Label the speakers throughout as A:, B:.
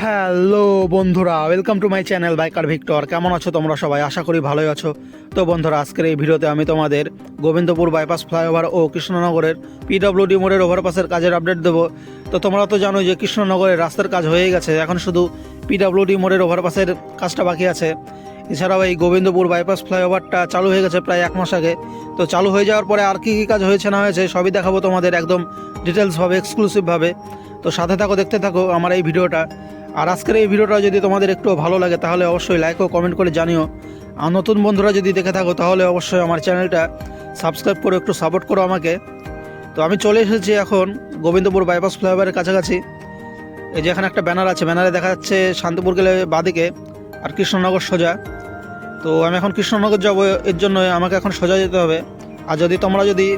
A: Hello বন্ধুরা welcome to my channel biker Victor কেমন আছো তোমরা সবাই? আশা করি ভালোই আছো। তো বন্ধুরা, আজকের এই ভিডিওতে আমি তোমাদের গোবিন্দপুর বাইপাস ফ্লাইওভার ও কৃষ্ণনগরের পিডব্লিউডি মোড়ের ওভারপাসের কাজের আপডেট দেবো। তো তোমরা তো জানো যে কৃষ্ণনগরের রাস্তার কাজ হয়ে গেছে। এখন শুধু পিডব্লিউডি মোড়ের ওভারপাসের কাজটা বাকি আছে। এছাড়াও এই গোবিন্দপুর বাইপাস ফ্লাইওভারটা চালু হয়ে গেছে প্রায় এক মাস আগে। তো চালু হয়ে যাওয়ার পরে আর কী কী কাজ হয়েছে না হয়েছে সবই দেখাবো তোমাদের একদম ডিটেলসভাবে এক্সক্লুসিভভাবে তো সাথে থাকো, দেখতে থাকো আমার এই ভিডিওটা। আর আজকের এই ভিডিওটা যদি তোমাদের একটু ভালো লাগে, তাহলে অবশ্যই লাইক ও কমেন্ট করে জানিও। আর নতুন বন্ধুরা যদি দেখে থাকো, তাহলে অবশ্যই আমার চ্যানেলটা সাবস্ক্রাইব করে একটু সাপোর্ট করো আমাকে। তো আমি চলে এসেছি এখন গোবিন্দপুর বাইপাস ফ্লাইওভারের কাছাকাছি। এই যে এখানে একটা ব্যানার আছে, ব্যানারে দেখা যাচ্ছে শান্তিপুর গেলে বাদিকে আর কৃষ্ণনগর সোজা। তো আমি এখন কৃষ্ণনগর যাব, এর জন্য আমাকে এখন সোজা যেতে হবে। আর যদি তোমরা যদি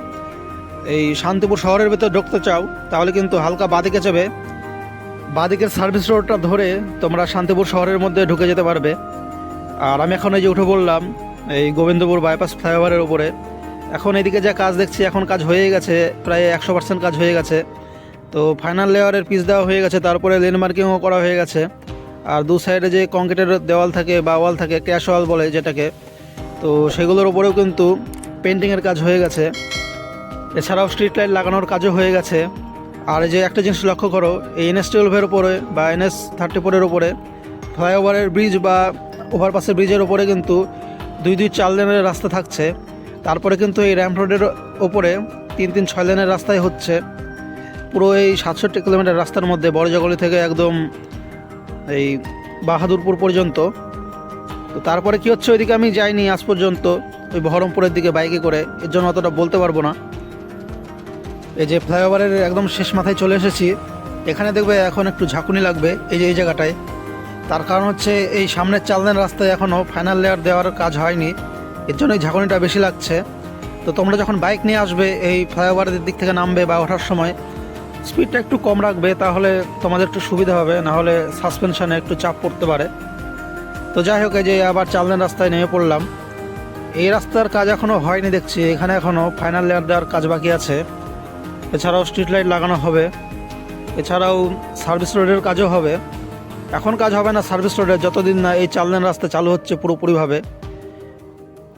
A: এই শান্তিপুর শহরের ভেতর ঢুকতে চাও, তাহলে কিন্তু হালকা বাদিকে যাবে। বাদিকের সার্ভিস রোডটা ধরে তোমরা শান্তিপুর শহরের মধ্যে ঢুকে যেতে পারবে। আর আমি এখন এই যে উঠে বললাম এই গোবিন্দপুর বাইপাস ফ্লাইওভারের উপরে, এখন এদিকে যা কাজ দেখছি, এখন কাজ হয়ে গেছে, প্রায় একশো পার্সেন্ট কাজ হয়ে গেছে। তো ফাইনাল লেয়ারের পিস দেওয়া হয়ে গেছে, তারপরে লেন মার্কিংও করা হয়ে গেছে। আর দু সাইডে যে কংক্রিটের দেওয়াল থাকে বা ওয়াল থাকে ক্যাশ ওয়াল বলে যেটাকে, তো সেগুলোর ওপরেও কিন্তু পেন্টিংয়ের কাজ হয়ে গেছে। এছাড়াও স্ট্রিট লাইট লাগানোর কাজও হয়ে গেছে। আর যে একটা জিনিস লক্ষ্য করো, এই এনএস টুয়েলভের উপরে বা এনএস থার্টি ফোরের উপরে ফ্লাইওভারের ব্রিজ বা ওভারপাসের ব্রিজের উপরে কিন্তু দুই দুই চার লেনের রাস্তা থাকছে। তারপরে কিন্তু এই র্যাম্প রোডের ওপরে তিন তিন ছয় লেনের রাস্তায় হচ্ছে। পুরো এই সাতষট্টি কিলোমিটার রাস্তার মধ্যে বড়জগলি থেকে একদম এই বাহাদুরপুর পর্যন্ত। তো তারপরে কি হচ্ছে ওইদিকে আমি যাইনি আজ পর্যন্ত, ওই বহরমপুরের দিকে বাইকে করে। এর জন্য অতটা বলতে পারব না। এই যে ফ্লাইওভারের একদম শেষ মাথায় চলে এসেছি, এখানে দেখবে এখন একটু ঝাঁকুনি লাগবে, এই যে এই জায়গাটায়। তার কারণ হচ্ছে এই সামনের চালনের রাস্তায় এখনও ফাইনাল লেয়ার দেওয়ার কাজ হয়নি, এর জন্য এই ঝাঁকুনিটা বেশি লাগছে। তো তোমরা যখন বাইক নিয়ে আসবে, এই ফ্লাইওভারের দিক থেকে নামবে বা ওঠার সময় স্পিডটা একটু কম রাখবে, তাহলে তোমাদের একটু সুবিধা হবে নাহলে সাসপেনশনে একটু চাপ পড়তে পারে। তো যাই হোক যে আবার চালনের রাস্তায় নেমে পড়লাম। এই রাস্তার কাজ এখনও হয়নি দেখছি, এখানে এখনও ফাইনাল লেয়ার দেওয়ার কাজ বাকি আছে। এছাড়াও স্ট্রিট লাইট লাগানো হবে। এছাড়াও সার্ভিস রোডের কাজও হবে। এখন কাজ হবে না সার্ভিস রোডের যতদিন না এই চাল রাস্তা চালু হচ্ছে পুরোপুরিভাবে।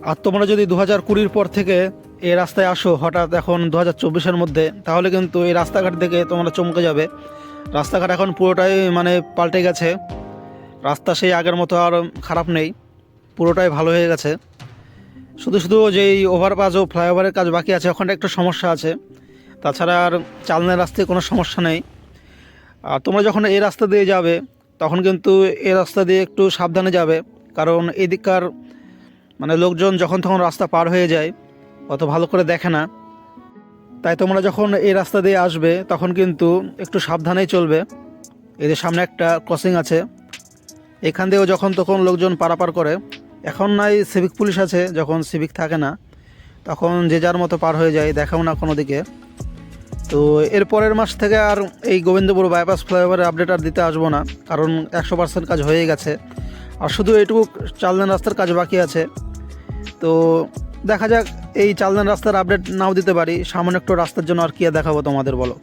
A: আর তোমরা যদি দু হাজার কুড়ির পর থেকে এই রাস্তায় আসো, হঠাৎ এখন দু হাজার চব্বিশের মধ্যে, তাহলে কিন্তু এই রাস্তাঘাট দেখে তোমরা চমকে যাবে। রাস্তাঘাট এখন পুরোটাই মানে পাল্টে গেছে। রাস্তা সেই আগের মতো আর খারাপ নেই। পুরোটাই ভালো হয়ে গেছে। শুধু শুধু যে এই ওভারপাস ও ফ্লাইওভারের কাজ বাকি আছে ওখানটা একটু সমস্যা আছে। তাছাড়া আর চালনের রাস্তায় কোনো সমস্যা নেই। আর তোমরা যখন এই রাস্তা দিয়ে যাবে, তখন কিন্তু এই রাস্তা দিয়ে একটু সাবধানে যাবে। কারণ এদিককার মানে লোকজন যখন তখন রাস্তা পার হয়ে যায়, অত ভালো করে দেখে না। তাই তোমরা যখন এই রাস্তা দিয়ে আসবে, তখন কিন্তু একটু সাবধানেই চলবে। এদের সামনে একটা ক্রসিং আছে, এখান দিয়েও যখন তখন লোকজন পারাপার করে। এখন নাই সিভিক পুলিশ আছে, যখন সিভিক থাকে না, তখন যে যার মতো পার হয়ে যায়, দেখাও না কোনো দিকে। তো এর পরের মাস থেকে আর এই গোবিন্দপুর বাইপাস ফ্লাইওভারের আপডেট আর দিতে আসব না, কারণ একশো পার্সেন্ট কাজ হয়ে গেছে। আর শুধু এইটুকু চালদান রাস্তার কাজ বাকি আছে। তো দেখা যাক এই চালদান রাস্তার আপডেট নাও দিতে পারি, সামান্য একটু রাস্তার জন্য আর কি দেখাবো তোমাদের বলো।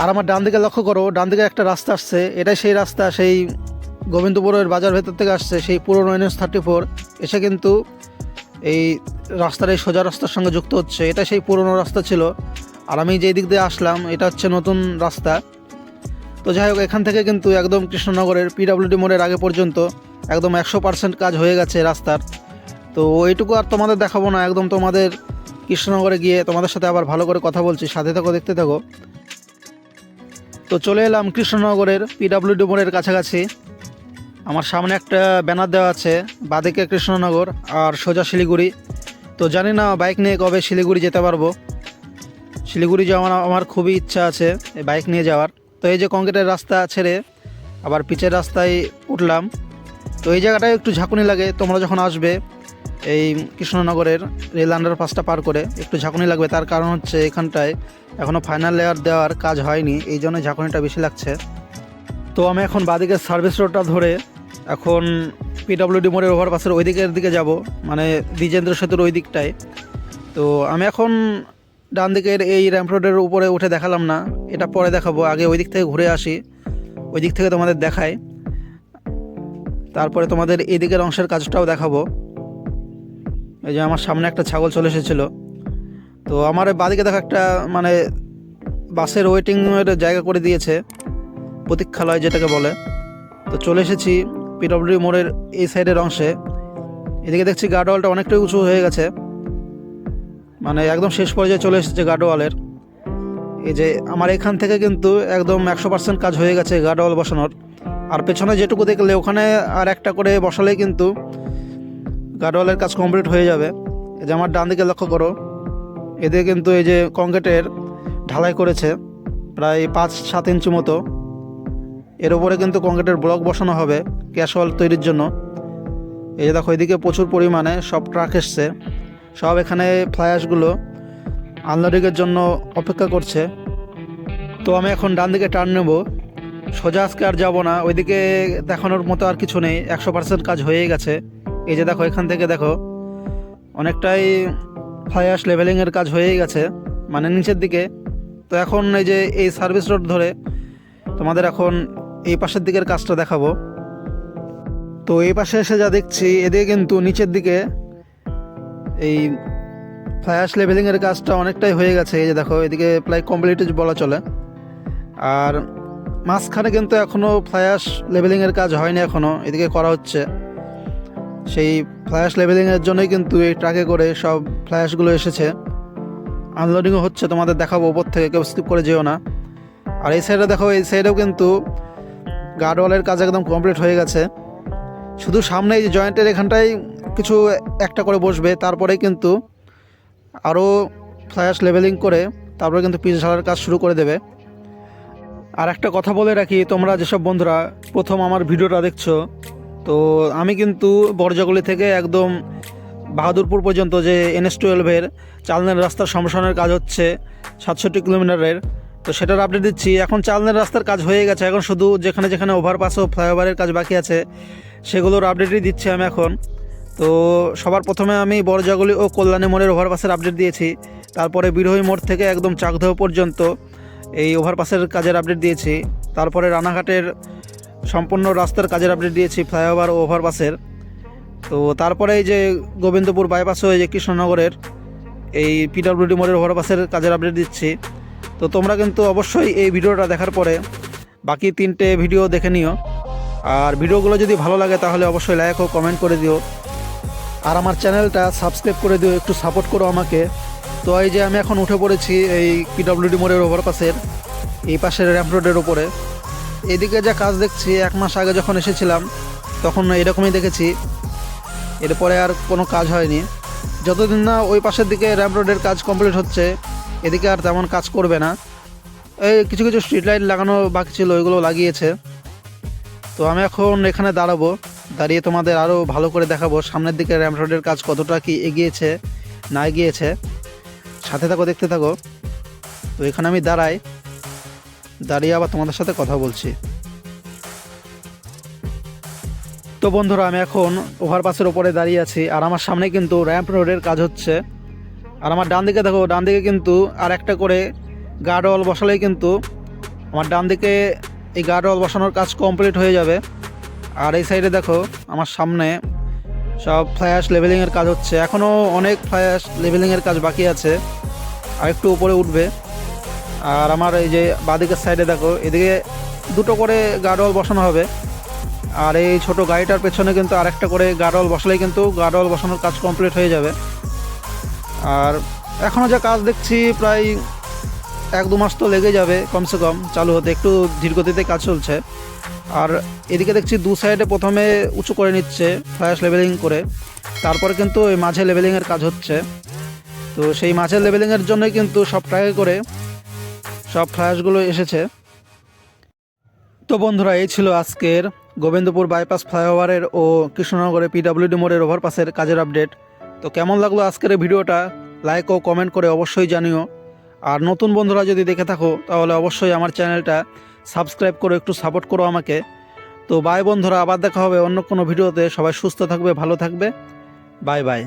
A: আর আমার ডান দিকে লক্ষ্য করো, ডান দিকে একটা রাস্তা আসছে, এটাই সেই রাস্তা, সেই গোবিন্দপুরের বাজার ভেতর থেকে আসছে, সেই পুরোনো এনএস থার্টি ফোর এসে কিন্তু এই রাস্তার এই সোজা রাস্তার সঙ্গে যুক্ত হচ্ছে এটা সেই পুরনো রাস্তা ছিল। আর আমি যেই দিক দিয়ে আসলাম, এটা হচ্ছে নতুন রাস্তা। তো যাই হোক, এখান থেকে কিন্তু একদম কৃষ্ণনগরের পিডাব্লিউডি মোড়ের আগে পর্যন্ত একদম একশো পার্সেন্ট কাজ হয়ে গেছে রাস্তার। তো ওইটুকু আর তোমাদের দেখাবো না, একদম তোমাদের কৃষ্ণনগরে গিয়ে তোমাদের সাথে আবার ভালো করে কথা বলছি, সাথে থাকো, দেখতে থাকো। তো চলে এলাম কৃষ্ণনগরের পিডাব্লিউডি মোড়ের কাছাকাছি। আমার সামনে একটা ব্যানার দেওয়া আছে, বাদিকে কৃষ্ণনগর আর সোজা শিলিগুড়ি। তো জানি না বাইক নিয়ে কবে শিলিগুড়ি যেতে পারব। শিলিগুড়ি যাওয়ার আমার খুবই ইচ্ছা আছে বাইক নিয়ে যাওয়ার। তো এই যে কংক্রিটের রাস্তা ছেড়ে আবার পিচের রাস্তায় উঠলাম। তো এই জায়গাটায় একটু ঝাঁকুনি লাগে, তোমরা যখন আসবে এই কৃষ্ণনগরের রেল আন্ডার পাসটা পার করে, একটু ঝাঁকুনি লাগবে। তার কারণ হচ্ছে এখানটায় এখনও ফাইনাল লেয়ার দেওয়ার কাজ হয়নি, এই জন্য ঝাঁকুনিটা বেশি লাগছে। তো আমি এখন বাদিকের সার্ভিস রোডটা ধরে এখন পিডব্লিউডি মোড়ের ওভারপাসের ওই দিকের দিকে যাব মানে দ্বিজেন্দ্র সেতুর ওই দিকটায় তো আমি এখন ডান দিকের এই র্যাম্প রোডের উপরে উঠে দেখালাম না। এটা পরে দেখাবো। আগে ওই দিক থেকে ঘুরে আসি। ওই দিক থেকে তোমাদের দেখাই। তারপরে তোমাদের এদিকের অংশের কাজটাও দেখাবো। এই যে আমার সামনে একটা ছাগল চলে এসেছিল। তো আমার বাদিকে দেখো একটা মানে বাসের ওয়েটিংয়ের জায়গা করে দিয়েছে। প্রতীক্ষালয় যেটাকে বলে। তো চলে এসেছি পিডব্লিউ মোড়ের এই সাইডের অংশে। এদিকে দেখছি গার্ডওয়ালটা অনেকটাই উঁচু হয়ে গেছে। মানে একদম শেষ পর্যায়ে চলে এসেছে গার্ডওয়ালের এই যে আমার এখান থেকে কিন্তু একদম একশো পার্সেন্ট কাজ হয়ে গেছে গার্ডওয়াল বসানোর। আর পেছনে যেটুকু দেখলে, ওখানে আর একটা করে বসালেই কিন্তু গার্ডওয়ালের কাজ কমপ্লিট হয়ে যাবে। এই যে আমার ডান দিকে লক্ষ্য করো এদিকে কিন্তু এই যে কংক্রিটের ঢালাই করেছে, প্রায় পাঁচ সাত ইঞ্চি মতো। এর উপরে কিন্তু কংক্রিটের ব্লক বসানো হবে ক্যাশওয়াল তৈরির জন্য। এই যে দেখো, এদিকে প্রচুর পরিমাণে সব ট্রাক এসছে। সব এখানে ফ্লায়াসগুলো আনলোডিংয়ের জন্য অপেক্ষা করছে। তো আমি এখন ডান দিকে টার্ন নেব। সোজা আজকে আর যাব না। ওইদিকে দেখানোর মতো আর কিছু নেই। একশো পার্সেন্ট কাজ হয়ে গেছে। এই যে দেখো, এখান থেকে দেখো, অনেকটাই ফ্লাইয়াস লেভেলিংয়ের কাজ হয়েই গেছে মানে নিচের দিকে। তো এখন এই যে এই সার্ভিস রোড ধরে তোমাদের এখন এই পাশের দিকের কাজটা দেখাবো। তো এই পাশে এসে যা দেখছি, এদিকে কিন্তু নিচের দিকে এই ফ্লায়াস লেভেলিংয়ের কাজটা অনেকটাই হয়ে গেছে। এই যে দেখো, এদিকে প্রায় কমপ্লিট বলা চলে। আর মাঝখানে কিন্তু এখনও ফ্লায়াস লেভেলিংয়ের কাজ হয়নি এখনও এদিকে করা হচ্ছে। সেই ফ্লায়াস লেভেলিংয়ের জন্যই কিন্তু এই ট্রাকে করে সব ফ্লায়াসগুলো এসেছে। আনলোডিংও হচ্ছে, তোমাদের দেখাবো ওপর থেকে, কেউ স্কিপ করে যেও না। আর এই সাইডে দেখো, এই সাইডেও কিন্তু গার্ডওয়ালের কাজ একদম কমপ্লিট হয়ে গেছে। শুধু সামনে এই যে জয়েন্টের এখানটাই কিছু একটা করে বসবে, তারপরে কিন্তু আরও ফ্লায়াস লেভেলিং করে তারপরে কিন্তু পিচ ঝাড়ার কাজ শুরু করে দেবে। আর একটা কথা বলে রাখি, তোমরা যেসব বন্ধুরা প্রথম আমার ভিডিওটা দেখছ, তো আমি কিন্তু বরজাগুলি থেকে একদম বাহাদুরপুর পর্যন্ত যে এনএস টুয়েলভের চালনের রাস্তার সম্প্রসারণের কাজ হচ্ছে সাতষট্টি কিলোমিটারের। তো সেটার আপডেট দিচ্ছি। এখন চালনের রাস্তার কাজ হয়ে গেছে। এখন শুধু যেখানে যেখানে ওভারপাস ও ফ্লাইওভারের কাজ বাকি আছে, সেগুলোর আপডেটই দিচ্ছি আমি এখন। তো সবার প্রথমে আমি বরজাগুলি ও কল্যাণী মোড়ের ওভারপাসের আপডেট দিয়েছি। তারপরে বিরোহী মোড় থেকে একদম চাকদহ পর্যন্ত এই ওভারপাসের কাজের আপডেট দিয়েছি। তারপরে রানাঘাটের সম্পূর্ণ রাস্তার কাজের আপডেট দিয়েছি ফ্লাইওভার ও ওভারপাসের তো তারপরে এই যে গোবিন্দপুর বাইপাস হয়ে যে কৃষ্ণনগরের এই পিডাব্লিউডি মোড়ের ওভারপাসের কাজের আপডেট দিচ্ছি। তো তোমরা কিন্তু অবশ্যই এই ভিডিওটা দেখার পরে বাকি তিনটে ভিডিও দেখে নিও। আর ভিডিওগুলো যদি ভালো লাগে তাহলে অবশ্যই লাইক ও কমেন্ট করে দিও। আর আমার চ্যানেলটা সাবস্ক্রাইব করে দিও, একটু সাপোর্ট করো আমাকে। তো এই যে আমি এখন উঠে পড়েছি এই পিডব্লিউডি মোড়ের ওভারপাসের এই পাশের র্যাম্প রোডের ওপরে এদিকে যা কাজ দেখছি, এক মাস আগে যখন এসেছিলাম, তখন এরকমই দেখেছি। এরপরে আর কোনো কাজ হয়নি। যতদিন না ওই পাশের দিকে র্যাম্প রোডের কাজ কমপ্লিট হচ্ছে এদিকে আর তেমন কাজ করবে না। এই কিছু কিছু স্ট্রিট লাইট লাগানো বাকি ছিল, ওইগুলো লাগিয়েছে। তো আমি এখন এখানে দাঁড়াবো। দাঁড়িয়ে তোমাদের আরও ভালো করে দেখাবো সামনের দিকে র্যাম্প রোডের কাজ কতটা কি এগিয়েছে, না এগিয়েছে। সাথে থাকো, দেখতে থাকো। তো এখানে আমি দাঁড়াই। দাঁড়িয়ে আবার তোমাদের সাথে কথা বলছি। তো বন্ধুরা, আমি এখন ওভারপাসের ওপরে দাঁড়িয়ে আছি। আর আমার সামনে কিন্তু র্যাম্প রোডের কাজ হচ্ছে। আর আমার ডান দিকে দেখো, ডান দিকে কিন্তু আর একটা করে গার্ডওয়াল বসালেই কিন্তু আমার ডান দিকে এই গার্ডওয়াল বসানোর কাজ কমপ্লিট হয়ে যাবে। আর এই সাইডে দেখো, আমার সামনে সব ফ্ল্যাশ লেভেলিংয়ের কাজ হচ্ছে। এখনও অনেক ফ্ল্যাশ লেভেলিংয়ের কাজ বাকি আছে। আর একটু উপরে উঠবে। আর আমার এই যে বাদিকের সাইডে দেখো, এদিকে দুটো করে গার্ডওয়াল বসানো হবে। আর এই ছোট গাড়িটার পেছনে কিন্তু আরেকটা করে গার্ডওয়াল বসালেই কিন্তু গার্ডওয়াল বসানোর কাজ কমপ্লিট হয়ে যাবে। আর এখনও যা কাজ দেখছি প্রায় এক দু মাস তো লেগে যাবে কমসে কম, চালু হতে, একটু ধীরগতিতে কাজ চলছে। আর এদিকে দেখছি দু সাইডে প্রথমে উঁচু করে নিচ্ছে ফ্ল্যাশ লেভেলিং করে, তারপরে কিন্তু ওই মাঝে লেভেলিংয়ের কাজ হচ্ছে। তো সেই মাঝের লেভেলিংয়ের জন্যই কিন্তু সব ট্রাকে করে সব ফ্ল্যাশগুলো এসেছে। তো বন্ধুরা, এই ছিল আজকের গোবিন্দপুর বাইপাস ফ্লাইওভারের ও কৃষ্ণনগরের পিডাব্লিউডি মোড়ের ওভারপাসের কাজের আপডেট তো কেমন লাগল আজকের ভিডিওটা? লাইক ও কমেন্ট করে অবশ্যই জানিও। আর নতুন বন্ধুরা যদি দেখে থাকো, তাহলে অবশ্যই আমার চ্যানেলটা সাবস্ক্রাইব করো একটু সাপোর্ট করো আমাকে। তো বাই বন্ধুরা, আবার দেখা হবে অন্য কোনো ভিডিওতে। সবাই সুস্থ থাকবে, ভালো থাকবে। Bye bye